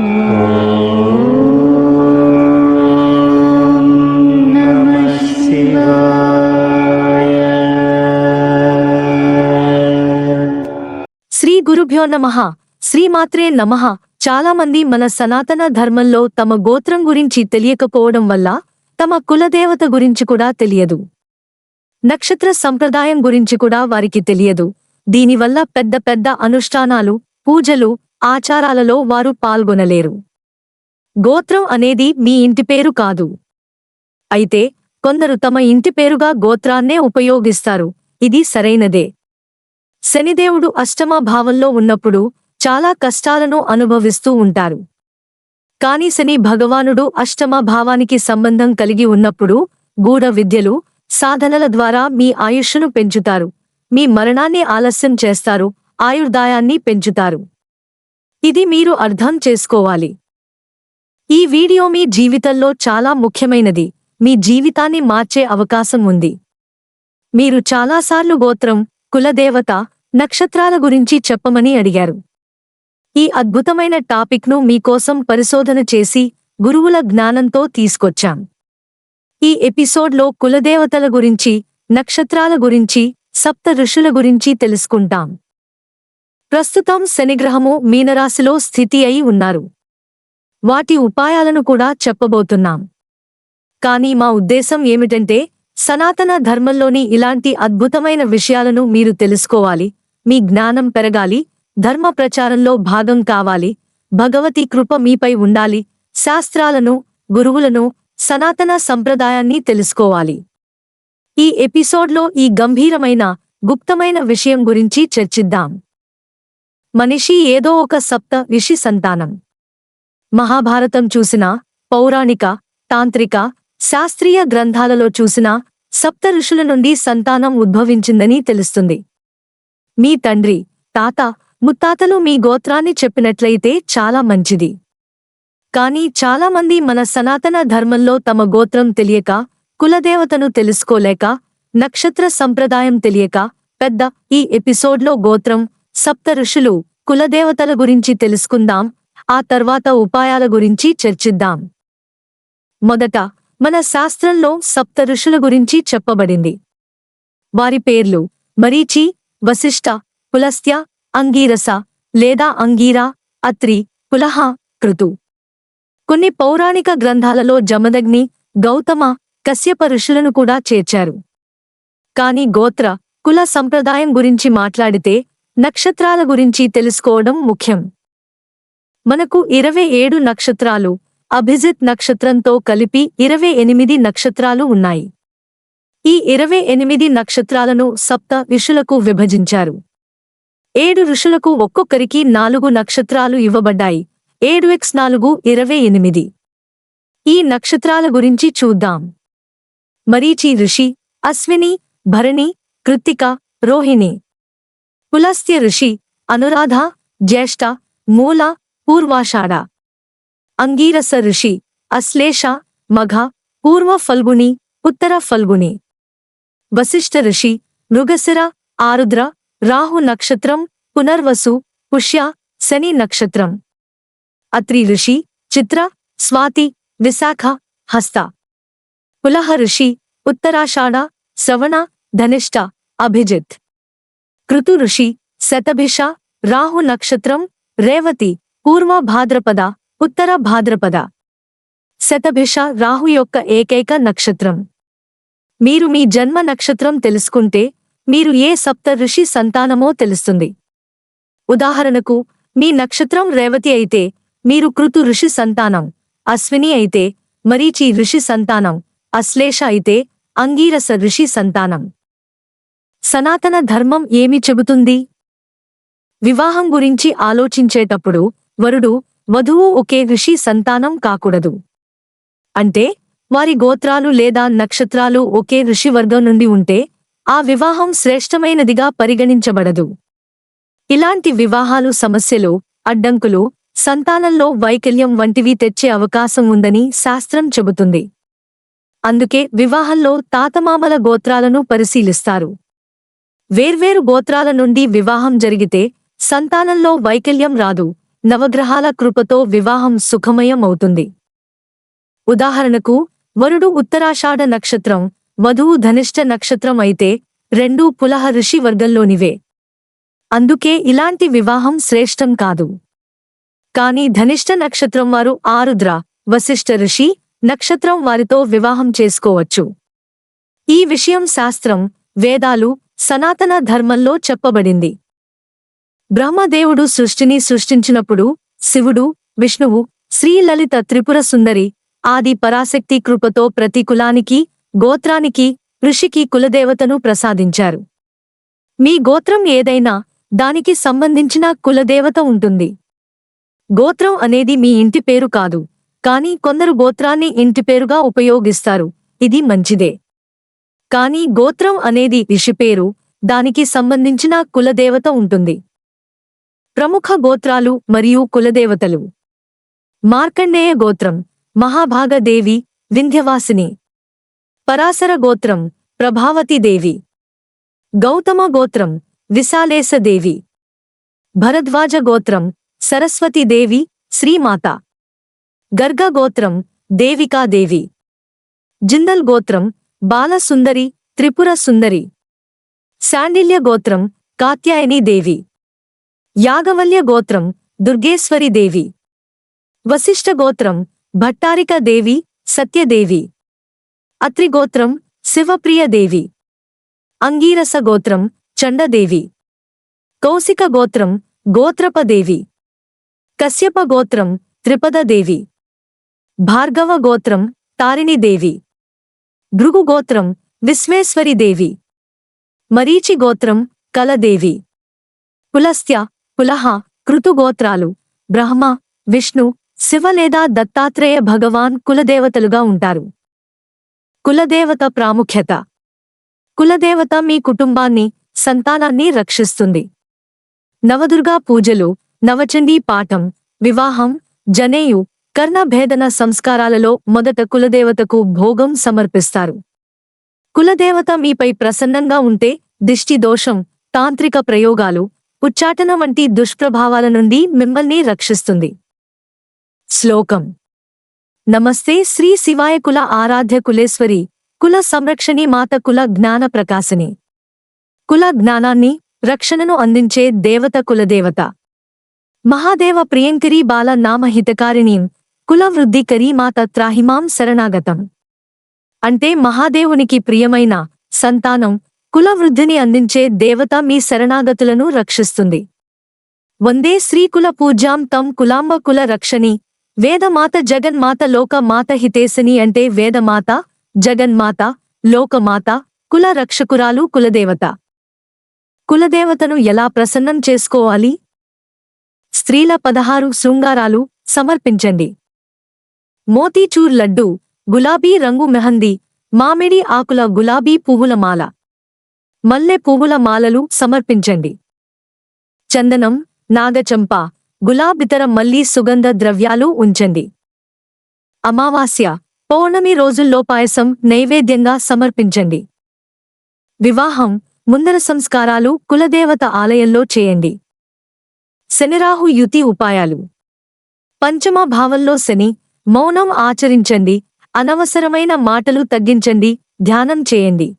శ్రీ గురుభ్యో నమ. శ్రీమాత్రే నమః. చాలా మంది మన సనాతన ధర్మంలో తమ గోత్రం గురించి తెలియకపోవడం వల్ల తమ కులదేవత గురించి కూడా తెలియదు. నక్షత్ర సంప్రదాయం గురించి కూడా వారికి తెలియదు. దీనివల్ల పెద్ద పెద్ద అనుష్ఠానాలు పూజలు ఆచారాలలో వారు పాల్గొనలేరు. గోత్రం అనేది మీ ఇంటి పేరు కాదు. అయితే కొందరు తమ ఇంటి పేరుగా గోత్రాన్నే ఉపయోగిస్తారు. ఇది సరైనదే. శనిదేవుడు అష్టమ భావంలో ఉన్నప్పుడు చాలా కష్టాలను అనుభవిస్తూ ఉంటారు. కాని శని భగవానుడు అష్టమ భావానికి సంబంధం కలిగి ఉన్నప్పుడు గూఢ విద్యలు సాధనల ద్వారా మీ ఆయుష్ను పెంచుతారు. మీ మరణాన్ని ఆలస్యం చేస్తారు ఆయుర్దాయాన్ని పెంచుతారు. ఇది మీరు అర్థం చేసుకోవాలి. ఈ వీడియో మీ జీవితంలో చాలా ముఖ్యమైనది. మీ జీవితాన్ని మార్చే అవకాశం ఉంది. మీరు చాలాసార్లు గోత్రం కులదేవత నక్షత్రాల గురించి చెప్పమని అడిగారు. ఈ అద్భుతమైన టాపిక్ను మీకోసం పరిశోధన చేసి గురువుల జ్ఞానంతో తీసుకొచ్చాం. ఈ ఎపిసోడ్లో కులదేవతల గురించి నక్షత్రాల గురించి సప్త ఋషుల గురించి తెలుసుకుంటాం. ప్రస్తుతం శనిగ్రహము మీనరాశిలో స్థితి అయి ఉన్నారు. వాటి ఉపాయాలను కూడా చెప్పబోతున్నాం. కానీ మా ఉద్దేశం ఏమిటంటే సనాతన ధర్మంలోని ఇలాంటి అద్భుతమైన విషయాలను మీరు తెలుసుకోవాలి మీ జ్ఞానం పెరగాలి ధర్మ ప్రచారంలో భాగం కావాలి భగవతి కృప మీపై ఉండాలి శాస్త్రాలను గురువులను సనాతన సంప్రదాయాన్ని తెలుసుకోవాలి. ఈ ఎపిసోడ్లో ఈ గంభీరమైన గుప్తమైన విషయం గురించి చర్చిద్దాం. మనిషి ఏదో ఒక సప్త ఋషి సంతానం. మహాభారతం చూసినా పౌరాణిక తాంత్రిక శాస్త్రీయ గ్రంథాలలో చూసినా సప్త ఋషుల నుండి సంతానం ఉద్భవించిందని తెలుస్తుంది. మీ తండ్రి తాత ముత్తాతలు మీ గోత్రాన్ని చెప్పినట్లయితే చాలా మంచిది. కానీ చాలామంది మన సనాతన ధర్మంలో తమ గోత్రం తెలియక కులదేవతను తెలుసుకోలేక నక్షత్ర సంప్రదాయం తెలియక పెద్ద ఈ ఎపిసోడ్లో గోత్రం సప్త ఋషులు కులదేవతల గురించి తెలుసుకుందాం ఆ తర్వాత ఉపాయాల గురించి చర్చిద్దాం. మొదట మన శాస్త్రంలో సప్త ఋషుల గురించి చెప్పబడింది. వారి పేర్లు మరీచి వశిష్ఠ పులస్త్య అంగీరస లేదా అంగీరా అత్రి పులహ కృతు. కొన్ని పౌరాణిక గ్రంథాలలో జమదగ్ని గౌతమ కశ్యప ఋషులను కూడా చేర్చారు. కాని గోత్ర కుల సంప్రదాయం గురించి మాట్లాడితే నక్షత్రాల గురించి తెలుసుకోవడం ముఖ్యం. మనకు ఇరవై ఏడు నక్షత్రాలు అభిజిత్ నక్షత్రంతో కలిపి ఇరవై ఎనిమిది నక్షత్రాలు ఉన్నాయి. ఈ ఇరవై ఎనిమిది నక్షత్రాలను సప్త ఋషులకు విభజించారు. ఏడు ఋషులకు ఒక్కొక్కరికి నాలుగు నక్షత్రాలు ఇవ్వబడ్డాయి. ఏడు ఎక్స్ నాలుగు ఇరవై ఎనిమిది. ఈ నక్షత్రాల గురించి చూద్దాం. మరీచి ఋషి అశ్విని భరణి కృత్తిక రోహిణి. పులస్త్య ఋషి అనురాధ జ్యేష్ఠ మూల పూర్వాషాఢ అంగీరస ఋషి అశ్లేష మఘ పూర్వ ఫల్గుణి ఉత్తర ఫల్గుణి వశిష్ఠ ఋషి మృగశిర ఆరుద్ర రాహు నక్షత్రం పునర్వసు పుష్య శని నక్షత్రం అత్రి ఋషి చిత్ర స్వాతి విశాఖ హస్త పులహ ఋషి ఉత్తరాషాఢ శ్రవణ ధనిష్ట అభిజిత్ కృతు ఋషి శతభిష రాహు నక్షత్రం రేవతి పూర్వ భాద్రపద ఉత్తర భాద్రపద. శతభిష రాహు యొక్క ఏకైక నక్షత్రం. మీరు మీ జన్మ నక్షత్రం తెలుసుకుంటే మీరు ఏ సప్త ఋషి సంతానమో తెలుస్తుంది. ఉదాహరణకు మీ నక్షత్రం రేవతి అయితే మీరు కృతు ఋషి సంతానం అశ్విని అయితే మరీచి ఋషి సంతానం అశ్లేష అయితే అంగీరస ఋషి సంతానం. సనాతన ధర్మం ఏమి చెబుతుంది? వివాహం గురించి ఆలోచించేటప్పుడు వరుడు వధువు ఒకే ఋషి సంతానం కాకూడదు. అంటే వారి గోత్రాలు లేదా నక్షత్రాలు ఒకే ఋషివర్గం నుండి ఉంటే ఆ వివాహం శ్రేష్టమైనదిగా పరిగణించబడదు. ఇలాంటి వివాహాలు సమస్యలు అడ్డంకులు సంతానంలో వైకల్యం వంటివి తెచ్చే అవకాశం ఉందని శాస్త్రం చెబుతుంది. అందుకే వివాహంలో తాతమామల గోత్రాలను పరిశీలిస్తారు. వేర్వేరు గోత్రాల నుండి వివాహం జరిగితే సంతానంలో వైకల్యం రాదు. నవగ్రహాల కృపతో వివాహం సుఖమయం అవుతుంది ఉదాహరణకు వరుడు ఉత్తరాషాఢ నక్షత్రం వధువు ధనిష్ట నక్షత్రం అయితే రెండూ పులహ ఋషి వర్గంలోనివే. అందుకే ఇలాంటి వివాహం శ్రేష్టం కాదు. కాని ధనిష్ట నక్షత్రం వారు ఆరుద్ర వశిష్ఠ ఋషి నక్షత్రం వారితో వివాహం చేసుకోవచ్చు. ఈ విషయం శాస్త్రం వేదాలు సనాతన ధర్మంలో చెప్పబడింది. బ్రహ్మదేవుడు సృష్టిని సృష్టించినప్పుడు శివుడు విష్ణువు శ్రీలలిత త్రిపుర సుందరి ఆది పరాశక్తి కృపతో ప్రతి కులానికి గోత్రానికి ఋషికి కులదేవతను ప్రసాదించారు. మీ గోత్రం ఏదైనా దానికి సంబంధించిన కులదేవత ఉంటుంది. గోత్రం అనేది మీ ఇంటి పేరు కాదు కానీ కొందరు గోత్రాన్ని ఇంటి పేరుగా ఉపయోగిస్తారు ఇది మంచిదే. కానీ గోత్రం అనేది ఋషి పేరు దానికి సంబంధించిన కులదేవత ఉంటుంది. ప్రముఖ గోత్రాలు మరియు కులదేవతలు. మార్కండేయ గోత్రం మహాభాగదేవి వింధ్యవాసిని. పరాశర గోత్రం ప్రభావతీదేవి గౌతమ గోత్రం విశాలేశదేవి భరద్వాజ గోత్రం సరస్వతీదేవి శ్రీమాత. గర్గ గోత్రం దేవికాదేవి జిందల్ గోత్రం బాలసుందరి త్రిపుర సుందరి. శాండిల్య గోత్రం కాత్యాయని దేవి. యాగవల్య గోత్రం దుర్గేశ్వరి దేవి. వశిష్ఠ గోత్రం భట్టారిక దేవి సత్యదేవి అత్రిగోత్రం శివప్రియ దేవి. అంగీరస గోత్రం చండదేవి కౌశిక గోత్రం గోత్రపదేవి కశ్యప గోత్రం త్రిపదదేవి భార్గవ గోత్రం తారిణిదేవి భృగు గోత్రం విశ్వేశ్వరిదేవి మరీచి గోత్రం కలదేవి పులస్త్య పులహ కృతుగోత్రాలు బ్రహ్మ విష్ణు శివ లేదా దత్తాత్రేయ భగవాన్ కులదేవతలుగా ఉంటారు. కులదేవత ప్రాముఖ్యత. కులదేవత మీ కుటుంబాన్ని సంతానాన్ని రక్షిస్తుంది. నవదుర్గా పూజలు నవచండీ పాఠం వివాహం జనేయు కర్ణభేదన సంస్కారాలలో మొదట కులదేవతకు భోగం సమర్పిస్తారు. కులదేవత మీపై ప్రసన్నంగా ఉంటే దిష్టి దోషం తాంత్రిక ప్రయోగాలు ఉచ్చాటన వంటి దుష్ప్రభావాల నుండి మిమ్మల్ని రక్షిస్తుంది. శ్లోకం. నమస్తే శ్రీ శివాయ కుల ఆరాధ్య కులేశ్వరి కుల సంరక్షణి మాత కుల జ్ఞాన ప్రకాశిని. కుల జ్ఞానాన్ని రక్షణను అందించే దేవత కులదేవత. మహాదేవ ప్రియంకరీ బాల నామ హితకారిణీం కులవృద్ధి వృద్ధికరీ మాత త్రాహిమాం శరణాగతం. అంటే మహాదేవునికి ప్రియమైన సంతానం కులవృద్ధిని అందించే దేవత మీ శరణాగతులను రక్షిస్తుంది. వందే శ్రీకుల పూజ్యాం తం కులాంబ కుల రక్షణి వేదమాత జగన్మాత లోక మాత హితేశని అంటే వేదమాత జగన్మాత లోకమాత కుల రక్షకురాలు కులదేవత. కులదేవతను ఎలా ప్రసన్నం చేసుకోవాలి? స్త్రీల పదహారు శృంగారాలు సమర్పించండి. మోతీచూర్ లడ్డు గులాబీ రంగు మెహందీ మామిడి ఆకుల గులాబీ పువ్వుల మాల. మల్లె పువ్వుల మాలలు సమర్పించండి. చందనం నాగచంప గులాబితర మల్లీ సుగంధ ద్రవ్యాలు ఉంచండి. అమావాస్య పౌర్ణమి రోజుల్లో పాయసం నైవేద్యంగా సమర్పించండి. వివాహం ముందర సంస్కారాలు కులదేవత ఆలయంలో చేయండి. శనిరాహు యుతి ఉపాయాలు. పంచమ భావంలో శని మౌనం ఆచరించండి. అనవసరమైన మాటలు తగ్గించండి. ధ్యానం చేయండి.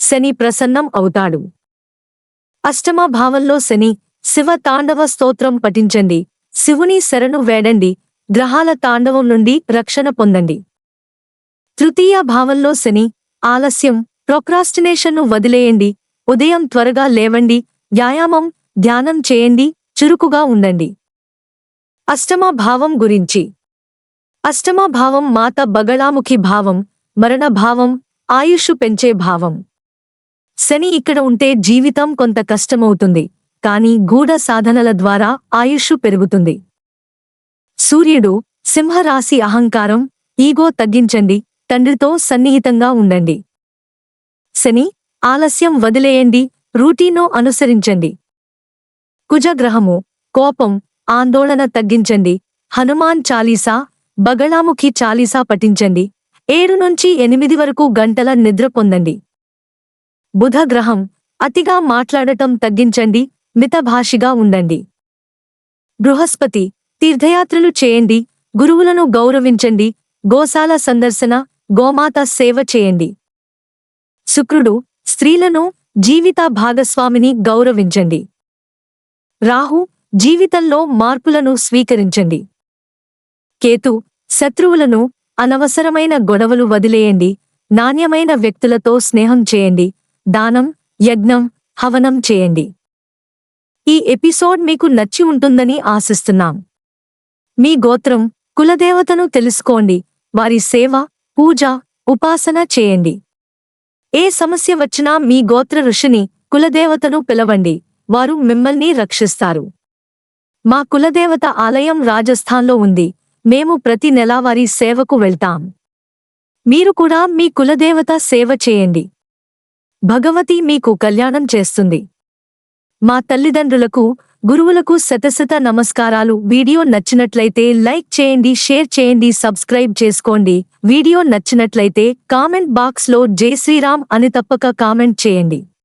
శని ప్రసన్నం అవుతాడు. అష్టమ భావంలో శని శివ తాండవ స్తోత్రం పఠించండి. శివుని శరణు వేడండి. గ్రహాల తాండవం నుండి రక్షణ పొందండి. తృతీయ భావంలో శని ఆలస్యం ప్రొక్రాస్టినేషన్ను వదిలేయండి. ఉదయం త్వరగా లేవండి. వ్యాయామం ధ్యానం చేయండి. చురుకుగా ఉండండి. అష్టమ భావం గురించి అష్టమ భావం మాత బగళాముఖి భావం మరణ భావం ఆయుషు పెంచే భావం. శని ఇక్కడ ఉంటే జీవితం కొంత కష్టమవుతుంది కాని గూఢ సాధనల ద్వారా ఆయుష్షు పెరుగుతుంది. సూర్యుడు సింహరాశి అహంకారం ఈగో తగ్గించండి తండ్రితో సన్నిహితంగా ఉండండి. శని ఆలస్యం వదిలేయండి రూటీనో అనుసరించండి. కుజగ్రహము కోపం ఆందోళన తగ్గించండి హనుమాన్ చాలీసా బగళాముఖి చాలీసా పఠించండి. ఏడు నుంచి ఎనిమిది వరకు గంటల నిద్ర పొందండి. బుధగ్రహం అతిగా మాట్లాడటం తగ్గించండి మితభాషిగా ఉండండి. బృహస్పతి తీర్థయాత్రలు చేయండి గురువులను గౌరవించండి గోశాల సందర్శన గోమాత సేవ చేయండి. శుక్రుడు స్త్రీలను జీవిత భాగస్వామిని గౌరవించండి. రాహు జీవితంలో మార్పులను స్వీకరించండి. కేతు శత్రువులను అనవసరమైన గొడవలు వదిలేయండి. నాణ్యమైన వ్యక్తులతో స్నేహం చేయండి. దానం యజ్ఞం హవనం చేయండి. ఈ ఎపిసోడ్ మీకు నచ్చి ఉంటుందని ఆశిస్తున్నాం. మీ గోత్రం కులదేవతను తెలుసుకోండి. వారి సేవ పూజ ఉపాసన చేయండి. ఏ సమస్య వచ్చినా మీ గోత్ర ఋషిని కులదేవతను పిలవండి. వారు మిమ్మల్ని రక్షిస్తారు. మా కులదేవత ఆలయం రాజస్థాన్లో ఉంది. మేము ప్రతి నెలవారి సేవకు వెళ్తాం. మీరు కూడా మీ కులదేవత సేవ చేయండి. భగవతి మీకు కళ్యాణం చేస్తుంది. మా తల్లిదండ్రులకు గురువులకు శతశత నమస్కారాలు. వీడియో నచ్చినట్లయితే లైక్ చేయండి షేర్ చేయండి సబ్స్క్రైబ్ చేసుకోండి. వీడియో నచ్చినట్లయితే కామెంట్ బాక్స్లో జై శ్రీరామ్ అని తప్పక కామెంట్ చేయండి.